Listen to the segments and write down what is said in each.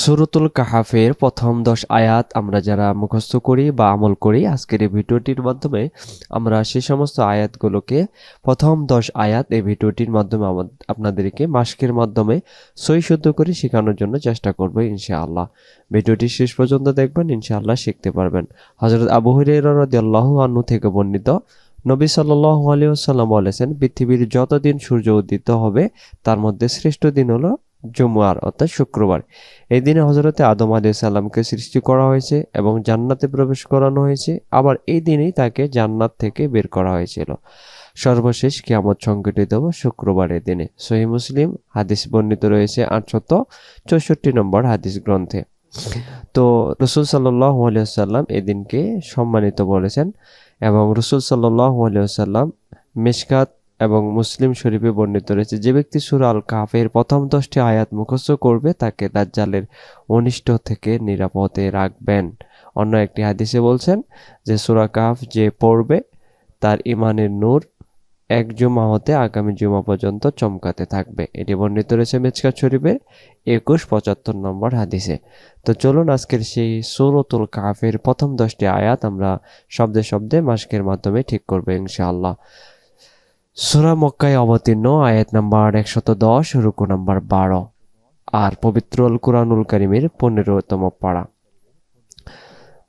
সুরতুল কাহাফের প্রথম দশ আয়াত আমরা যারা মুখস্থ করি বা আমল করি, আজকের এই ভিডিওটির মাধ্যমে আমরা সে সমস্ত আয়াতগুলোকে প্রথম দশ আয়াত এই ভিডিওটির মাধ্যমে আপনাদেরকে মাস্কের মাধ্যমে সই শুদ্ধ করে শেখানোর জন্য চেষ্টা করব ইনশাআল্লাহ। ভিডিওটি শেষ পর্যন্ত দেখবেন, ইনশাআল্লাহ শিখতে পারবেন। হজরত আবু হুরাইরা রাদিয়াল্লাহু আনহু থেকে বর্ণিত, নবী সাল্লাল্লাহু আলাইহি ওয়াসাল্লাম বলেছেন, পৃথিবীর যতদিন সূর্য উদিত হবে, তার মধ্যে শ্রেষ্ঠ দিন হলো জুমুয়ার অর্থাৎ শুক্রবার। এই দিনে হজরতে আদম আলাইহিস সালামকে সৃষ্টি করা হয়েছে এবং জান্নাতে প্রবেশ করানো হয়েছে। আবার এই দিনেই তাকে জান্নাত থেকে বের করা হয়েছিল। সর্বশেষ কিয়ামত সংঘটিত হবে শুক্রবারের দিনে। সহি মুসলিম হাদিস বর্ণিত রয়েছে আটশত চৌষট্টি নম্বর হাদিস গ্রন্থে। তো রসুল সাল্লাম এদিনকে সম্মানিত বলেছেন এবং রসুল সাল্লাহ সাল্লাম মেশকাত এবং মুসলিম শরীফে বর্ণিত রয়েছে, যে ব্যক্তি সুরা আল কাফের প্রথম দশটি আয়াত মুখস্থ করবে, তাকে দাজ্জালের অনিষ্ট থেকে নিরাপদে রাখবেন। অন্য একটি হাদিসে বলছেন যে, সুরা কাফ যে পড়বে, তার ইমানের নূর এক জুমা হতে আগামী জুমা পর্যন্ত চমকাতে থাকবে। এটি বর্ণিত রয়েছে মেচকাত শরীফের একুশ পঁচাত্তর নম্বর হাদিসে। তো চলুন আজকের সেই সুরতুল কাফের প্রথম দশটি আয়াত আমরা শব্দে শব্দে মাস্কের মাধ্যমে ঠিক করব ইনশাআল্লাহ। সুরা মক্কায় অবতীর্ণ, আয়াত নাম্বার একশত দশ, রুকু নাম্বার বারো, আর পবিত্র আল কুরআনুল করিমের পনেরোতম পাড়া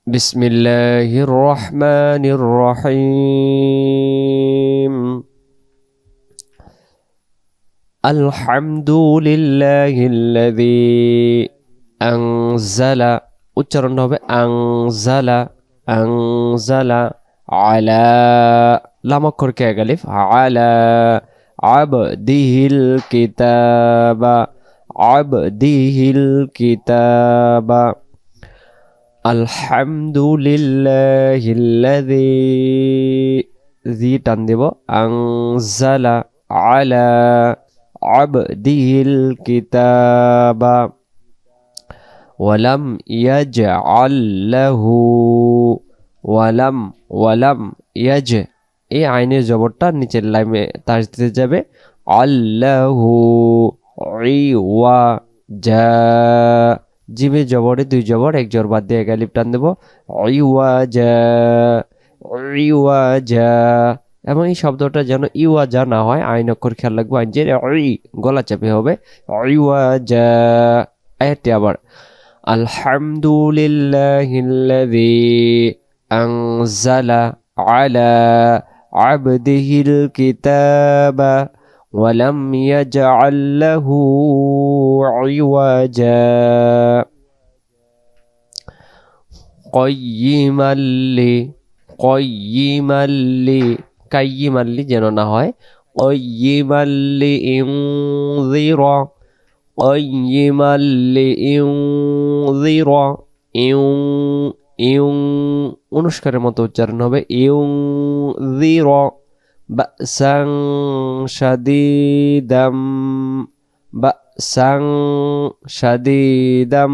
বিসমিল্লাহির রহমানির রহিম। আলহামদুলিল্লাহিল্লাযী আনজালা, উচ্চারণ হবে আনজালা আনজালা আলা لما أذكر على عبده الكتاب. عبده الكتاب. الحمد لله الذي ذي تندب. أنزل على عبده الكتاب. ولم يجعل له ولم ولم يجعل এই আইনের জবরটা নিচের লাইমে তার দিতে যাবে। আল্লাহু ওয়া যা জিমে জবরে দুই জবর, এক জবর বাদ দিয়ে গালিব টান দেবো। ই ওয়া যা ই ওয়া যা এবং এই শব্দটা যেন ইওয়া যা না হয়, আইন অক্ষর খেয়াল রাখব, আইন যে ই গলা চাপে হবে। ইওয়া যা আয়াতটি আবার। আলহামদুলিল্লাহিল্লাযী আনজালা আলা আবদিহিল কিতাবা ولم يجعل له عوجا قيما لي قيما لي قيما لي যেন না হয় قيما لإنذر قيما لإنذر ইউ ইউ অনুষ্কারের মতো উচ্চারণ হবে ইউ জির বাসাং শাদিদাম বাসাং শাদিদাম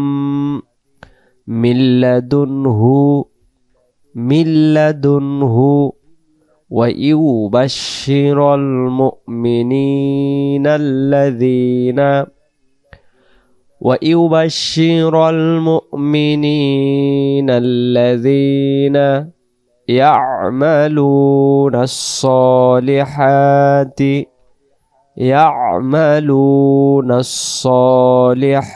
মিল্লাদুনহু মিল্লাদুনহু ويبشر المؤمنين الذين ويبشر المؤمنين الذين يعملون الصالحات يعملون الصالحات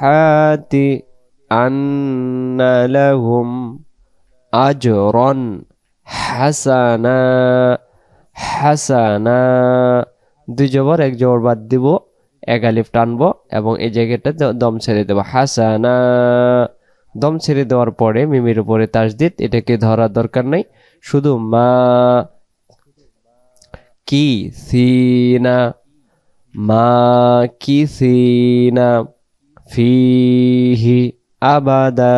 أن لهم أجرا حسنا حسنا দুই জবর এক জবর বাদ দিব এক আলিফ টানবো এবং এই জায়গাটা দম ছেড়ে দেবো। হাসানা, দম ছেড়ে দেওয়ার পরে মিমির উপরে তাসদিদ, এটাকে ধরার দরকার নাই। শুধু মা, কি সিনা, মা, কি সিনা, ফিহি আবাদা।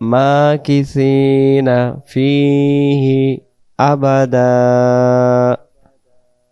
মা, কি সিনা, ফিহি আবাদা।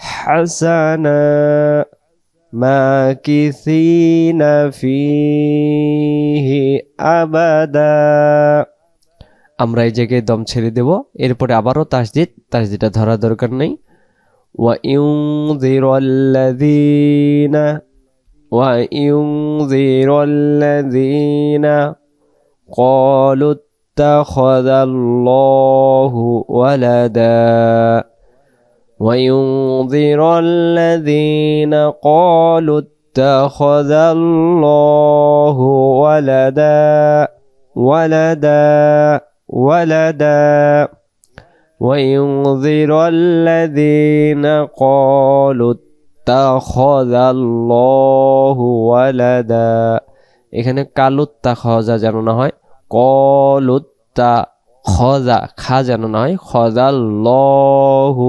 حسنا ماكثين فيه أبدا আমরা এই জায়গায় দম ছেড়ে দেব এরপরে আবারও তাসদিদ তাসদিদটা ধরা দরকার নেই وينذر الذين وينذر الذين قالوا اتخذ الله ولدا وينذر الذين قالوا اتخذ الله ولدا ولدا ولدا وينذر الذين قالوا اتخذ الله ولدا এখানে কালুত্তা খজা যেন না হয় কলুত্তা খজা খা যেন না হয় খজা লহু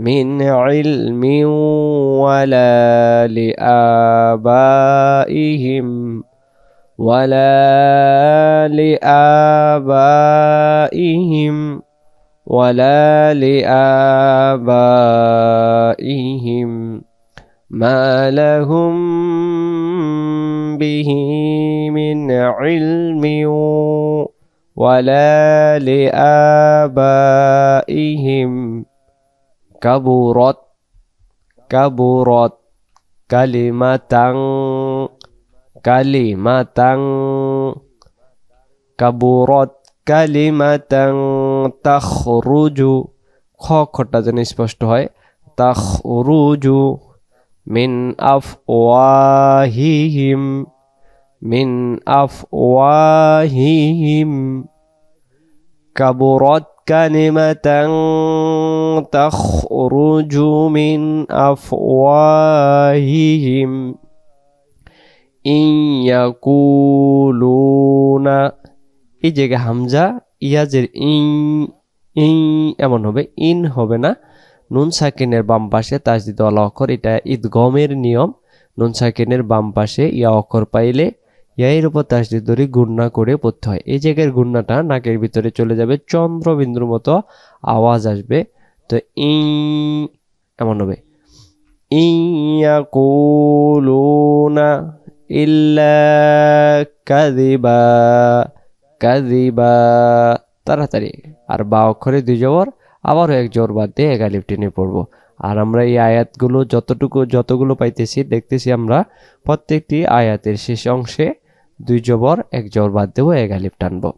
من علم ولا لآبائهم ولا لآبائهم ولا لآبائهم ما لهم به من علم ولا لآبائهم kaburat kaburat kalimatang kalimatang kaburat kalimatang takhruju khokhota jene spashto hoy takhruju min afwahihim min afwahihim kaburat كلمة تخرج من أفواههم ইয়াকুলুনা এই জায়গায় হামজা ইয়াজের ইং ইং এমন হবে ইন হবে না নুন সাকিনের বাম পাশে তাজদিদ আলা অক্ষর এটা ঈদগমের নিয়ম নুন সাকিনের বাম পাশে ইয়া অক্ষর পাইলে ইয়ের উপর তাজদিদ ধরে গুন্না করে পড়তে হয়, এই জায়গার গুন্নাটা নাকের ভিতরে চলে যাবে, চন্দ্রবিন্দুর মতো আওয়াজ আসবে। তো ই, এমন হবে। ইয়াকুলুনা ইল্লা কাযিবা কাযিবা। তাড়াতাড়ি। আর বা অক্ষরে দুই জবর, আবারও এক জোর বাদ দিয়ে একালিপ টেনে পড়ব। আর আমরা এই আয়াতগুলো যতটুকু, যতগুলো পাইতেছি, দেখতেছি আমরা প্রত্যেকটি আয়াতের শেষ অংশে দুই জবর এক জবর বাদ দেবো এক আলিফ টানবো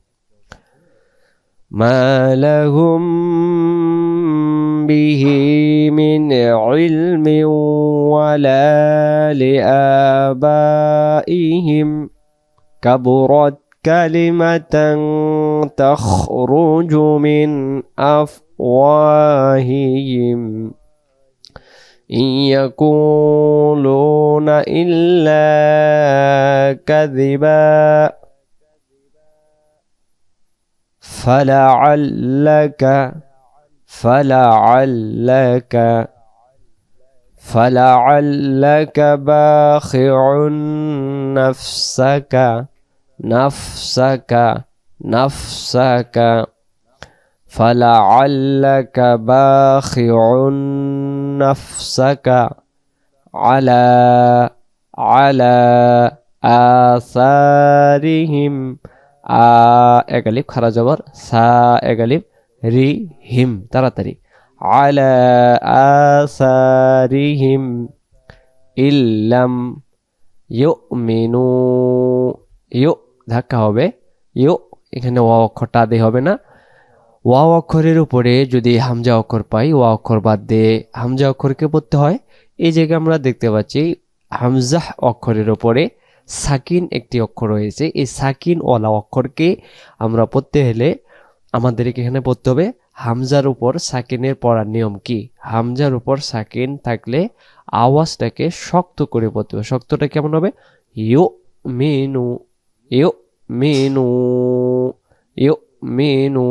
ما لهم به من علم ولا لآبائهم كبرت كلمة تخرج من أفواههم إن يقولون إلا كذبا. فلعلك فلعلك فلعلك باخع نفسك نفسك نفسك. فلعلك باخع نفسك على على آثارهم আ একালিপ খারা জবর সা একালিপ রি হিম তাড়াতাড়ি আলা আসারিহিম ইল্লাম ইউ মিনু ইউ ধাক্কা হবে ইউ এখানে ওয়া অক্ষরটা আদে হবে না ওয়া অক্ষরের উপরে যদি হামজা অক্ষর পাই ওয়া অক্ষর বাদ দিয়ে হামজা অক্ষরকে পড়তে হয়। এই জায়গায় আমরা দেখতে পাচ্ছি হামজাহ অক্ষরের উপরে সাকিন একটি অক্ষর রয়েছে। এই সাকিন ওয়ালা অক্ষরকে আমরা পড়তে হলে আমাদেরকে এখানে পড়তে হবে, হামজার উপর সাকিনের পড়ার নিয়ম কি? হামজার উপর সাকিন থাকলে আওয়াজটাকে শক্ত করে পড়তে হবে। শক্তটা কেমন হবে? ইউ মেনু ইউ মেনু ইউ মেনু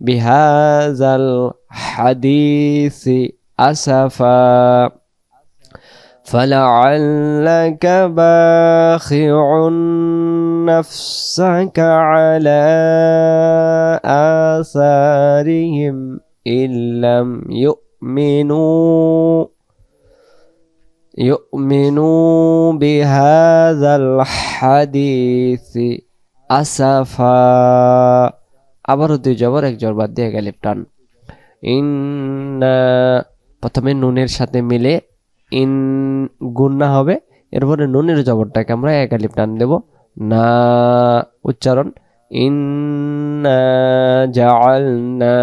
بهذا الحديث أسفا. فلعلك باخع نفسك على آثارهم إن لم يؤمنوا. يؤمنوا بهذا الحديث أسفا. আবারও দুই জবর, এক জবর বাদ দিয়ে গেলে টান ইন্না, প্রথমে নুনের সাথে মিলে ইন গুন্না হবে, এরপরে নুনের জবরটাকে আমরা এক আলিফ টান দেব। না, উচ্চারণ। ইন্না জাআলনা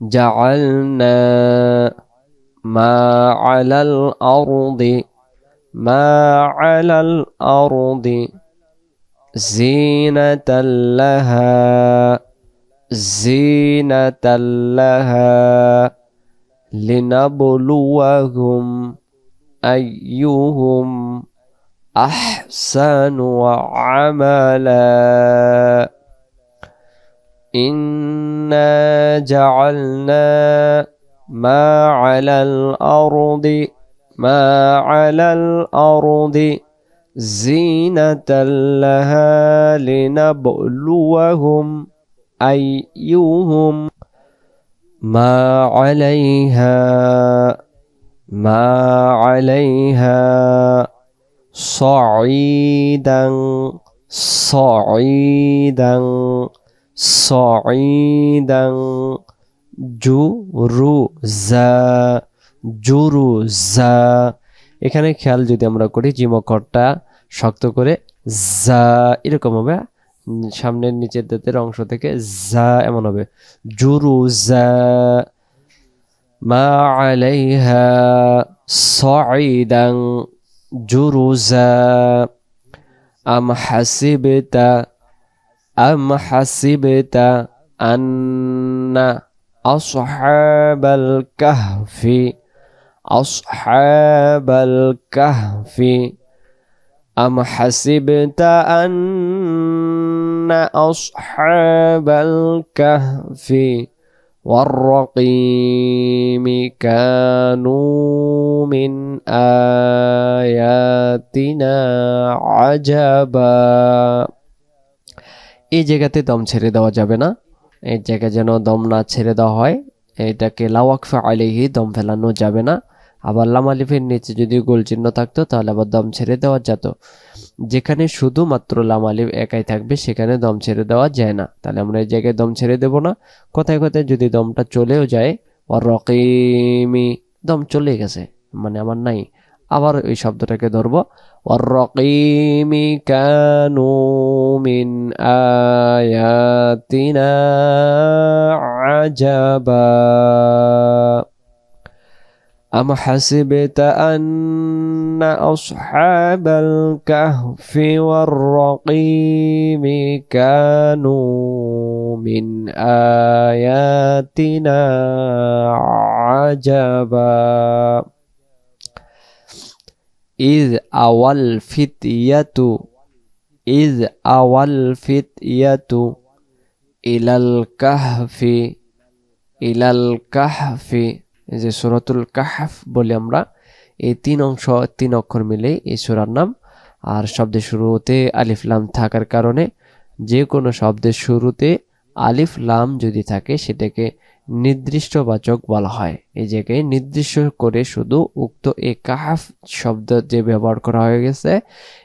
জাআলনা মা আলাল আরদি মা আলাল আরদি। زينة لها زينة لها لنبلوهم أيهم أحسن عملا إنا جعلنا ما على الأرض ما على الأرض زينة لها لنبلوهم أيهم ما عليها ما عليها صعيدا صعيدا صعيدا جرزا جرزا এখানে খেয়াল যদি আমরা করি, জিমকরটা শক্ত করে জা এরকম হবে সামনের নিচের দাঁতের অংশ থেকে জা এমন হবে। জুরু জা মা জুরুজা আম হাসিবতা আম হাসিবতা আন্না আসহাবাল কাহফি। أصحاب الكهف أم حسبت أن أصحاب الكهف والرقيم كانوا من آياتنا عجبا এই জায়গাতে দম ছেড়ে দেওয়া যাবে না এই জায়গায় যেন দম না ছেড়ে দেওয়া হয় এটাকে লাওয়াকফা আলিহি দম ফেলানো যাবে না আবার লাম আলিফের নিচে যদি গোল চিহ্ন থাকতো তাহলে আবার দম ছেড়ে দেওয়া যেত যেখানে শুধুমাত্র লাম আলিফ একাই থাকবে সেখানে দম ছেড়ে দেওয়া যায় না তাহলে আমরা এই জায়গায় দম ছেড়ে দেব না কোথায় কোথায় যদি দমটা চলেও যায় ও রকিমি দম চলে গেছে মানে আমার নাই আবার ওই শব্দটাকে ধরবো والرقيم كانوا من آياتنا عجبا أم حسبت أن أصحاب الكهف والرقيم كانوا من آياتنا عجبا إذ أوى الفتية إذ أوى الفتية إلى الكهف إلى الكهف এই যে সুরাতুল কাহফ বলি আমরা এই তিন অংশ তিন অক্ষর মিলে এই সুরার নাম আর শব্দের শুরুতে আলিফ লাম থাকার কারণে যে কোনো শব্দের শুরুতে আলিফ লাম যদি থাকে সেটাকে নির্দিষ্টবাচক বলা হয় এই জায়গায় নির্দিষ্ট করে শুধু উক্ত এ কাহাফ শব্দ যে ব্যবহার করা হয়ে গেছে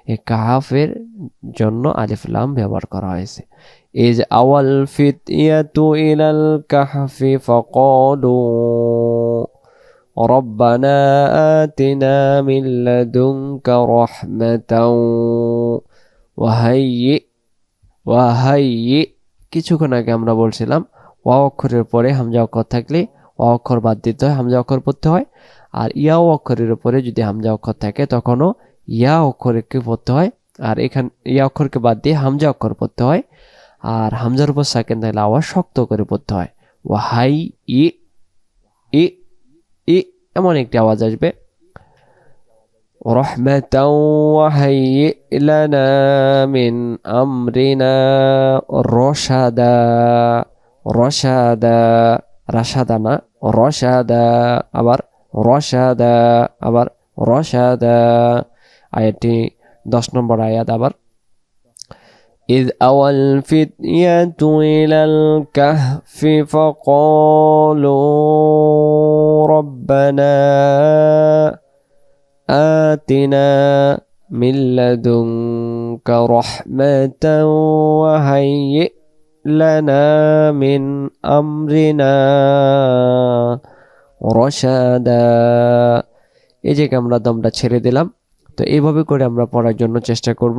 এ কাহাফের জন্য আলিফ লাম ব্যবহার করা হয়েছে إذ أوى الفتية إلى الكهف فقالوا ربنا آتنا من لدنك رحمة وهيئ وهيئ কিছুক্ষণ আগে আমরা বলছিলাম ওয়া অক্ষরের পরে হামজা অক্ষর থাকলে ওয়া অক্ষর বাদ দিতে হয় হামজা অক্ষর পড়তে হয় আর ইয়া অক্ষরের উপরে যদি হামজা অক্ষর থাকে তখনও ইয়া অক্ষরকে পড়তে হয় আর এখান এই অক্ষরকে বাদ দিয়ে হামজা অক্ষর পড়তে হয় আর হামজার উপর সাকেন থাকলে আওয়াজ শক্ত করে পড়তে হয় ও হাই ই ই ই এমন একটি আওয়াজ আসবে رحمة وهيئ لنا من أمرنا رشدا رشدا رشدنا رشدا আবার রশাদা আবার রশাদা আয়াতটি দশ নম্বর আয়াত আবার إذ أوى الفتية إلى الكهف فقالوا ربنا آتنا من لدنك رحمة وهيئ لنا من أمرنا رشدا এই যে আমরা দমটা ছেড়ে দিলাম তো এইভাবে করে আমরা পড়ার জন্য চেষ্টা করব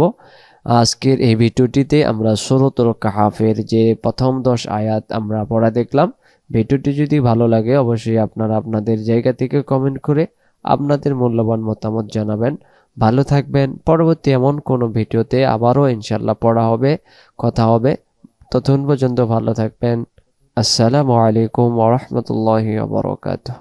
আজকের এই ভিডিওটিতে আমরা সুরতুল কাহাফের যে প্রথম দশ আয়াত আমরা পড়া দেখলাম, ভিডিওটি যদি ভালো লাগে অবশ্যই আপনারা আপনাদের জায়গা থেকে কমেন্ট করে আপনাদের মূল্যবান মতামত জানাবেন। ভালো থাকবেন, পরবর্তী এমন কোনো ভিডিওতে আবারও ইনশাল্লাহ পড়া হবে, কথা হবে। ততক্ষণ পর্যন্ত ভালো থাকবেন। আসসালামু আলাইকুম ওরহমতুল্লাহি ওবরাকাতুহ